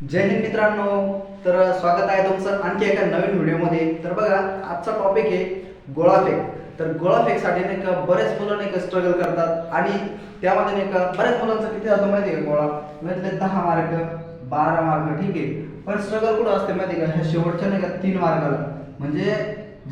जय हिंद मित्रांनो तर स्वागत आहे तुमचं आणखी एका नवीन व्हिडिओमध्ये. तर बघा आजचा टॉपिक आहे गोळाफेक तर गोळाफेकसाठी नाही का बरेच मुलं नाही का स्ट्रगल करतात. आणि त्यामध्ये नाही का बऱ्याच मुलांचं किती जातो माहिती आहे गोळा? म्हणजे दहा मार्क बारा मार्क ठीक आहे. पण स्ट्रगल कुठं असते माहिती का? ह्या शेवटच्या नाही का तीन मार्काला. म्हणजे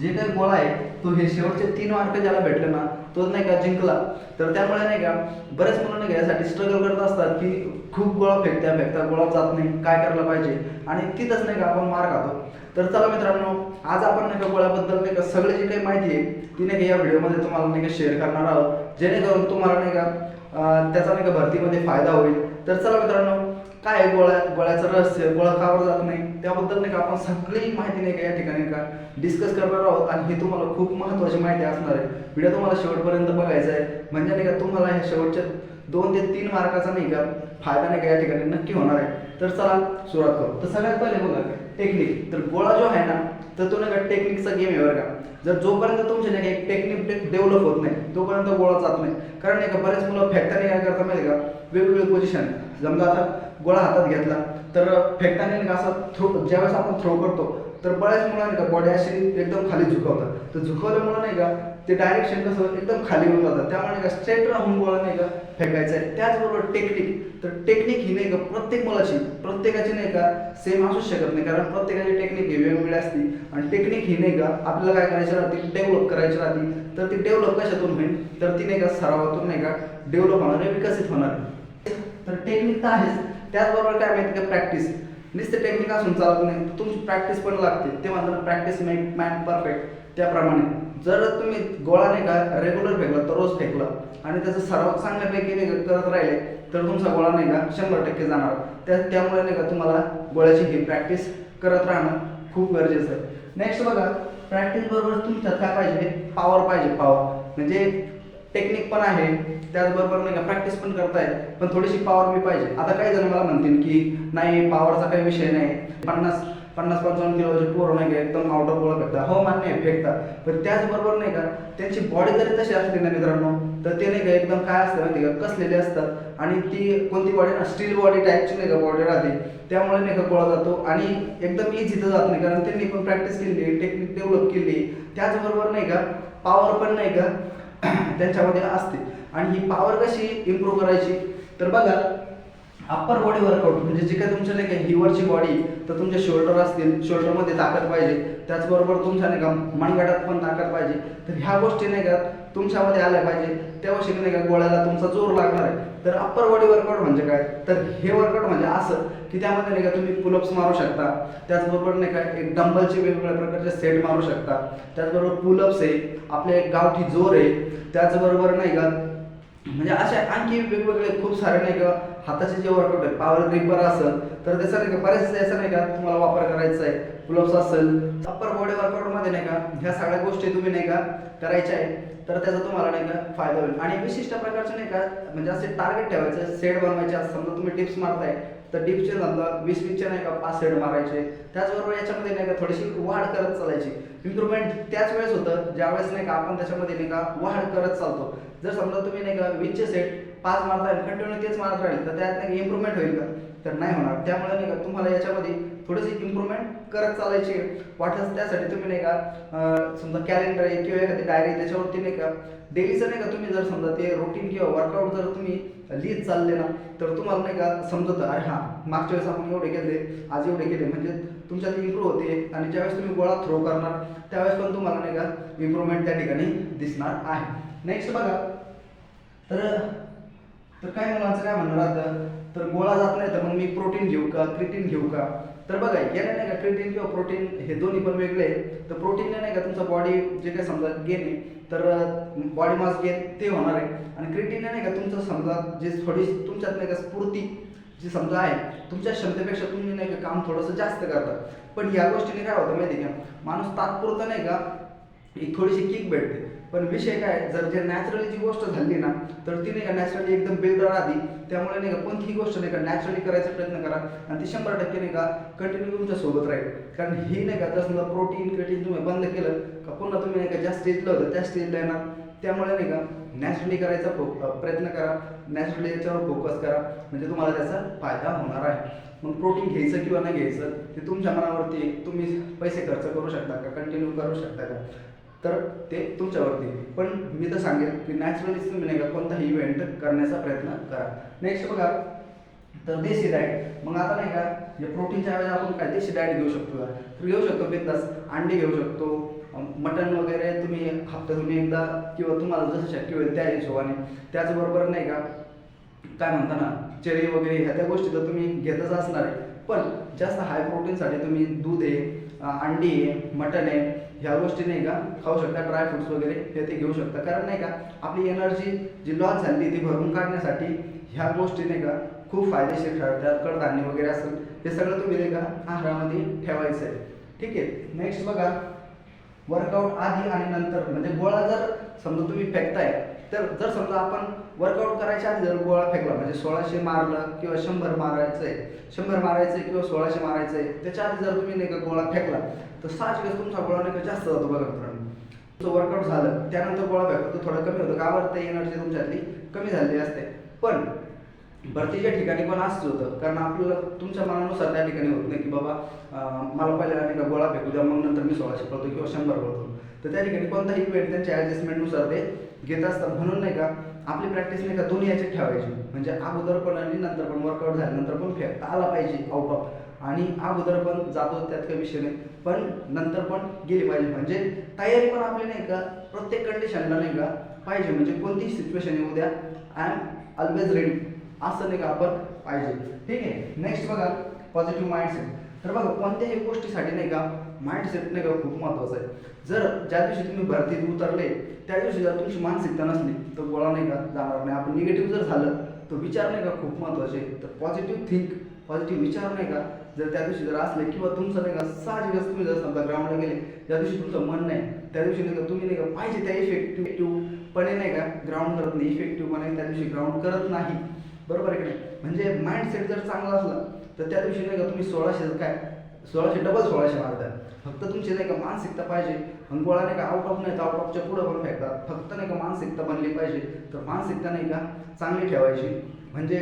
जे काही गोळा आहे तो हे शेवटचे तीन मार्क ज्याला भेटले ना तो नाही का जिंकला. तर त्यामुळे नाही का बरेच मुलं नाही का यासाठी स्ट्रगल करत असतात की खूप गोळा फेकत्या फेकता गोळा जात नाही. काय करायला पाहिजे? आणि तिथंच नाही का आपण मार खातो. तर चला मित्रांनो आज आपण नाही का गोळ्याबद्दल नाही का सगळी जी काही माहिती आहे ती नाही का या व्हिडिओमध्ये तुम्हाला नाही का शेअर करणार आहोत. जेणेकरून तुम्हाला नाही का त्याचा नाही का भरतीमध्ये फायदा होईल. तर चला मित्रांनो काय आहे गोळ्या गोळ्याचं रहस्य? गोळा कावर जात नाही. त्याबद्दल नाही का आपण सगळी माहिती नाही का या ठिकाणी का डिस्कस करणार आहोत? आणि हे तुम्हाला खूप महत्त्वाची माहिती असणार आहे. व्हिडिओ तुम्हाला शेवटपर्यंत बघायचा आहे. म्हणजे नाही का तुम्हाला ह्या शेवटच्या दोन ते तीन मार्काचा नाही का फायदा नाही का या ठिकाणी? नक्की होणार आहे. तर चला सुरुवात करू. तर सगळ्यात पहिले बघा टेक्निक तर गोळा जो आहे ना तर तो नाही का टेक्निकचा गेम आहे बरं का. जर जोपर्यंत तुमचे नाही का एक टेक्निक डेव्हलप होत नाही तोपर्यंत गोळा जात नाही. कारण नाही का बरेच मुलं फेकताना काय करता माहिती का? वेगवेगळी पोझिशन समजा आता गोळा हातात घेतला तर फेकताना नाही का असा थ्रो ज्यावेळेस आपण थ्रो करतो तर बऱ्याच मुलं नाही का बॉडी अशी एकदम खाली झुकवतात. तर झुकवल्यामुळं नाही का ते डायरेक्शन कसं एकदम खाली होऊन जातं त्यामुळे का स्ट्रेट राहून गोळा नाही का फेकायचं आहे. त्याचबरोबर टेक्निक तर टेक्निक ही नाही का प्रत्येक मुलाची प्रत्येकाची नाही का सेम असूच शकत नाही. कारण प्रत्येकाची टेक्निक ही वेगवेगळी असते. आणि टेक्निक ही नाही का आपल्याला काय करायची राहते? डेव्हलप करायची राहते. तर ती डेव्हलप कशातून होईल? तर ती नाही का सरावातून नाही का डेव्हलप होणार आहे विकसित होणार. तर टेक्निक तर आहेच. त्याचबरोबर काय माहिती का प्रॅक्टिस नुसते टेक्निक असून चालत नाही. तुमची प्रॅक्टिस पण लागते. ते म्हणतात प्रॅक्टिस मेक मॅन परफेक्ट त्याप्रमाणे. जर तुम्ही गोळा नाही का रेग्युलर फेकला तर रोज फेकला आणि त्याचा सराव चांगल्यापैकी नाही का करत राहिले तर तुमचा गोळा नाही का शंभर टक्के जाणार. त्या त्यामुळे नाही का तुम्हाला गोळ्याची ही प्रॅक्टिस करत राहणं खूप गरजेचं आहे. नेक्स्ट बघा प्रॅक्टिस बरोबर तुमच्यात काय पाहिजे? पॉवर पाहिजे पॉवर म्हणजे टेक्निक पण आहे त्याचबरोबर नाही का प्रॅक्टिस पण करताय पण थोडीशी पॉवर बी पाहिजे. आता काही जण मला म्हणतील की नाही पॉवरचा काही विषय नाही. पन्नास पन्नास पंचावन्न किलोचे पोरं नाही का एकदम आउट ऑफ गोळा फेकतात हो मान्य आहे फेकतात पण त्याचबरोबर नाही का त्यांची बॉडी जरी तशी असली ना मित्रांनो तर ते नाही का एकदम काय असतं माहिती का कसलेले असतात. आणि ती कोणती बॉडी ना स्टील बॉडी टाईपची नाही का बॉडी राहते. त्यामुळे नाही का गोळा जातो. आणि एकदम इझी तर जात नाही कारण त्यांनी पण प्रॅक्टिस केली टेक्निक डेव्हलप केली. त्याचबरोबर नाही का पॉवर पण नाही का त्यांच्यामध्ये असते. आणि ही पॉवर कशी इम्प्रूव्ह करायची? तर बघा अप्पर बॉडी वर्कआउट म्हणजे जे काही तुमच्या नाही का हिवरची बॉडी तर तुमचे शोल्डर असतील शोल्डरमध्ये ताकद पाहिजे. त्याचबरोबर तुमच्या नाही का मनगटात पण ताकद पाहिजे. तर ह्या गोष्टी नाही का तुमच्यामध्ये आल्या पाहिजे. त्यावर्षी नाही का गोळ्याला तुमचा जोर लागणार आहे. तर अप्पर बॉडी वर्कआउट म्हणजे काय? तर हे वर्कआउट म्हणजे असं की त्यामध्ये नाही का तुम्ही पुलअप्स मारू शकता. त्याचबरोबर नाही का एक डंबलचे वेगवेगळ्या प्रकारचे सेट मारू शकता. त्याचबरोबर पुलअप्स आहे आपले एक गावठी जोर आहे. त्याचबरोबर नाही का म्हणजे असे आणखी वेगवेगळे खूप सारे नाही का हाताचे जे वर्कआउट आहे पावर ग्रिपर असेल तर त्याचा नाही का बरेचसे याचा नाही का तुम्हाला वापर करायचा आहे. पुलअप्स असेल अप्पर बॉडी वर्कआउटमध्ये नाही का ह्या सगळ्या गोष्टी तुम्ही नाही का करायच्या आहे तर त्याचा तुम्हाला नाही का फायदा होईल. आणि विशिष्ट प्रकारचे नाही का म्हणजे असे टार्गेट ठेवायचे सेट बनवायचे समजा तुम्ही टिप्स मारताय तर डिपचे समजा वीस वीसचे नाही का पाच सेट मारायचे. त्याचबरोबर याच्यामध्ये नाही का थोडीशी वाढ करत चालायची. इम्प्रुव्हमेंट त्याच वेळेस होतं ज्यावेळेस नाही का आपण त्याच्यामध्ये नाही का वाढ करत चालतो. जर समजा तुम्ही नाही का वीसचे सेट पाच मारताय कंटिन्यू तेच मारत राहील तर त्यात नाही इम्प्रुव्हमेंट होईल का? तर नाही होणार. त्यामुळे नाही का तुम्हाला याच्यामध्ये थोडीशी इम्प्रूव्हमेंट करत चालायची वाटत त्यासाठी तुम्ही नाही का समजा कॅलेंडर आहे किंवा एखादी डायरी त्याच्यावरती नाही का डेलीचं नाही का तुम्ही जर समजा ते रुटीन किंवा वर्कआउट जर तुम्ही लिहित चालले ना तर तुम्हाला नाही का समजतं अरे हां मागच्या वेळेस आपण एवढे केले आज एवढे केले. म्हणजे तुमच्यात इम्प्रूव्ह होते आणि ज्यावेळेस तुम्ही गोळा थ्रो करणार त्यावेळेस पण तुम्हाला नाही का इम्प्रूव्हमेंट त्या ठिकाणी दिसणार आहे. नेक्स्ट बघा. तर तर काय मुलांचं काय म्हणणार आता? तर गोळा जात नाही तर मग मी प्रोटीन घेऊ का क्रिटीन घेऊ का? तर बघा याने नाही का क्रिटीन किंवा प्रोटीन हे दोन्ही पण वेगळे आहेत. तर प्रोटीनने नाही का तुमचं बॉडी जे काही समजा गेन आहे तर बॉडी मास गेन ते होणार आहे. आणि क्रिटीनने नाही का तुमचं समजा जे थोडी तुमच्यात नाही का स्फूर्ती जी समजा आहे तुमच्या क्षमतेपेक्षा तुम्ही नाही का काम थोडंसं जास्त करता. पण या गोष्टीने काय होतं माहिती आहे का? माणूस तात्पुरतं नाही का एक थोडीशी किक भेटते. पण विषय काय जर जे नॅचरली जी गोष्ट झाली ना तर ती नाही का नॅचरली एकदम बिल्डर आधी. त्यामुळे नाही का कोणतीही गोष्ट नाही का नॅचरली करायचा प्रयत्न करा. आणि ती शंभर टक्के नाही का कंटिन्यू तुमच्यासोबत राहील. कारण ही नाही का जर समजा प्रोटीन क्रिटीन तुम्ही बंद केलं का पुन्हा तुम्ही नाही का ज्या स्टेजला होतं त्या स्टेजला येणार त्यामुळे नाही का नॅचरली करायचा फो प्रयत्न करा. नॅचरली याच्यावर फोकस करा. म्हणजे तुम्हाला त्याचा फायदा होणार आहे. मग प्रोटीन घ्यायचं किंवा नाही घ्यायचं ते तुमच्या मनावरती तुम्ही पैसे खर्च करू शकता का? कंटिन्यू करू शकता का? तर ते तुमच्यावरती. पण मी तर सांगेन की नॅचरली तुम्ही नाही का कोणताही इव्हेंट करण्याचा प्रयत्न करा. नेक्स्ट बघा तर देशी डाएट. मग आता नाही का जे प्रोटीनच्या वेळेला आपण काय देशी डाएट घेऊ शकतो का? तर घेऊ शकतो बिंदास. अंडे घेऊ शकतो. मटन वगैरे तुम्ही हप्त्यातून एकदा किंवा तुम्हाला जसं शक्य होईल त्या हिशोबाने. त्याचबरोबर नाही का काय म्हणता ना चरी वगैरे ह्या त्या गोष्टी तर तुम्ही घेतच असणार आहे. पण जास्त हाय प्रोटीनसाठी तुम्ही दूध आहे अंडी आहे मटण आहे ह्या गोष्टी नाही का खाऊ शकता ड्राय फ्रुट्स वगैरे हे ते घेऊ शकता. कारण नाही का आपली एनर्जी जी लॉस झाली ती भरून काढण्यासाठी ह्या गोष्टी नाही का खूप फायदेशीर ठरतात. कडधान्य वगैरे असेल हे सगळं तुम्ही नाही का आहारामध्ये ठेवायचं आहे. ठीक आहे. नेक्स्ट बघा वर्कआउट आधी आणि नंतर म्हणजे गोळा जर समजा तुम्ही फेकताय तर जर समजा आपण वर्कआउट करायच्या आधी जर गोळा फेकला म्हणजे सोळाशे मारलं किंवा शंभर मारायचंय शंभर मारायचंय किंवा सोळाशे मारायचंय त्याच्या आधी जर तुम्ही नाही का गोळा फेकला तर साहजिकच तुमचा गोळा नाही का जास्त जातो बघा मित्रांनो. तो वर्कआउट झालं त्यानंतर गोळा फेकतो तो थोडा कमी होतो का बरं? ते एनर्जी तुमच्यातली कमी झालेली असते. पण भरतीच्या ठिकाणी पण असंच होतं कारण आपल्याला तुमच्या मनानुसार त्या ठिकाणी होत नाही की बाबा मला पहिल्या नाही का गोळा फेकू द्या मग नंतर मी सोळाशे पळतो किंवा शंभर पळतो. तर त्या ठिकाणी कोणताही वेळ त्यांच्या ॲडजस्टमेंटनुसार ते घेत असतात म्हणून नाही का आपली प्रॅक्टिस नाही का दोन्ही याच्यात ठेवायची. म्हणजे अगोदर पण आणि नंतर पण वर्कआउट झाल्यानंतर पण फेकता आला पाहिजे आउट आणि अगोदर पण जातो त्यात काही विषय नाही पण नंतर पण गेली पाहिजे. म्हणजे तयारी पण आपली नाही का प्रत्येक कंडिशनला नाही का पाहिजे. म्हणजे कोणतीही सिच्युएशन येऊ द्या आय एम ऑलवेज रेडी असं नाही का आपण पाहिजे. ठीक आहे? नेक्स्ट बघा पॉझिटिव्ह माइंडसेट तर बघा कोणत्याही गोष्टीसाठी नाही का माइंडसेट नाही का खूप महत्त्वाचं आहे. जर ज्या दिवशी तुम्ही भरतीत उतरले त्या दिवशी जर तुमची मानसिकता नसली तर गोळा नाही का जाणार नाही. आपण निगेटिव्ह जर झालं तर विचार नाही का खूप महत्त्वाचे आहे. तर पॉझिटिव्ह थिंक पॉझिटिव्ह विचार नाही का जर त्या दिवशी जर असले किंवा तुमचं नाही का साहजिकच तुम्ही जर समजा ग्राउंडला गेले ज्या दिवशी तुमचं मन नाही त्या दिवशी नाही का तुम्ही नाही का पाहिजे त्या इफेक्टिव्हपणे नाही का ग्राउंड करत नाही. इफेक्टिव्हपणे त्या दिवशी ग्राउंड करत नाही. बरोबर आहे की नाही? म्हणजे माइंडसेट जर चांगला असला तर त्या दिवशी नाही का तुम्ही सोळाशे काय सोळाशे डबल सोळाशे मारता फक्त तुमची नाही का मानसिकता पाहिजे. आणि गोळा नाही का आउट ऑफ नाही तर आउट ऑफच्या पुढं पण फेकतात. फक्त नाही का मानसिकता बनली पाहिजे. तर मानसिकता नाही का चांगली ठेवायची. म्हणजे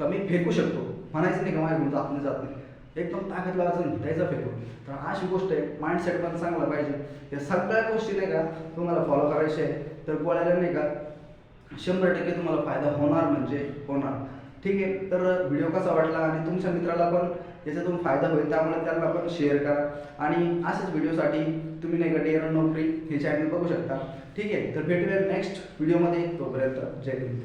कमी फेकू शकतो. म्हणायचं नाही का माझ्या जात नाही जात नाही. एकदम ताकद असेल द्यायचा फेकू तर अशी गोष्ट आहे. माइंडसेट पण चांगला पाहिजे. या सगळ्या गोष्टी नाही का तुम्हाला फॉलो करायच्या आहे तर गोळ्याला नाही का शंभर टक्के तुम्हाला फायदा होणार म्हणजे होणार. ठीक आहे तर व्हिडिओ कसा वाटला आणि तुमच्या मित्राला पण याच्यातून फायदा होईल त्यामुळे त्यांना पण शेअर करा. आणि अशाच व्हिडिओसाठी तुम्ही नाही का डेअर नोकरी हे चॅनल बघू शकता. ठीक आहे तर भेटूया नेक्स्ट व्हिडिओमध्ये तोपर्यंत जय हिंद.